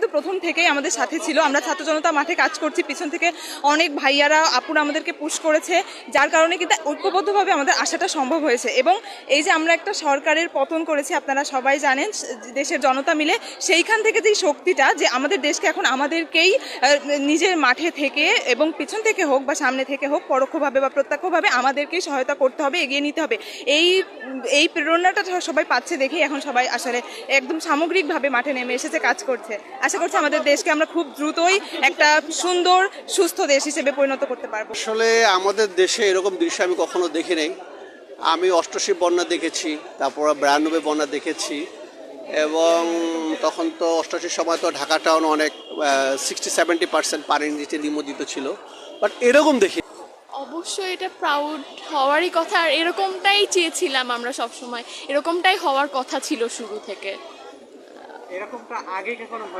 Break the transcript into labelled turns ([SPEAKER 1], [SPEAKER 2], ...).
[SPEAKER 1] কিন্তু প্রথম থেকেই আমাদের সাথে ছিল। আমরা ছাত্র জনতা মাঠে কাজ করছি। পিছন থেকে অনেক ভাইয়ারা, আপুরা আমাদেরকে পুশ করেছে। যার কারণে কিন্তু ঐক্যবদ্ধভাবে আমাদের আসাটা সম্ভব হয়েছে। এবং এই যে আমরা একটা সরকারের পতন করেছি, আপনারা সবাই জানেন, দেশের জনতা মিলে সেইখান থেকে যেই শক্তিটা, যে আমাদের দেশকে এখন আমাদেরকেই নিজের মাঠে থেকে এবং পিছন থেকে হোক বা সামনে থেকে হোক, পরোক্ষভাবে বা প্রত্যক্ষভাবে আমাদেরকেই সহায়তা করতে হবে, এগিয়ে নিতে হবে। এই এই প্রেরণাটা সবাই পাচ্ছে দেখেই এখন সবাই আসলে একদম সামগ্রিকভাবে মাঠে নেমে এসেছে, কাজ করছে। আশা আমাদের দেশকে আমরা খুব দ্রুতই একটা সুন্দর সুস্থ দেশ হিসেবে পরিণত করতে পারব।
[SPEAKER 2] আসলে আমাদের দেশে এরকম দৃশ্য আমি কখনো দেখি নাই। আমি অষ্টশী বন্যা দেখেছি তারপর বিরানব্বই বন্যা দেখেছি এবং তখন তো অষ্টশীর সময় তো ঢাকা টাউন অনেক সিক্সটি সেভেন্টি পার্সেন্ট পানির নিচে নিমজ্জিত ছিল। বাট এরকম দেখি
[SPEAKER 3] অবশ্যই এটা প্রাউড হওয়ারই কথা আর এরকমটাই চেয়েছিলাম আমরা সব সময় এরকমটাই হওয়ার কথা ছিল শুরু থেকে।
[SPEAKER 4] এরকমটা আগে কখনো হয়ে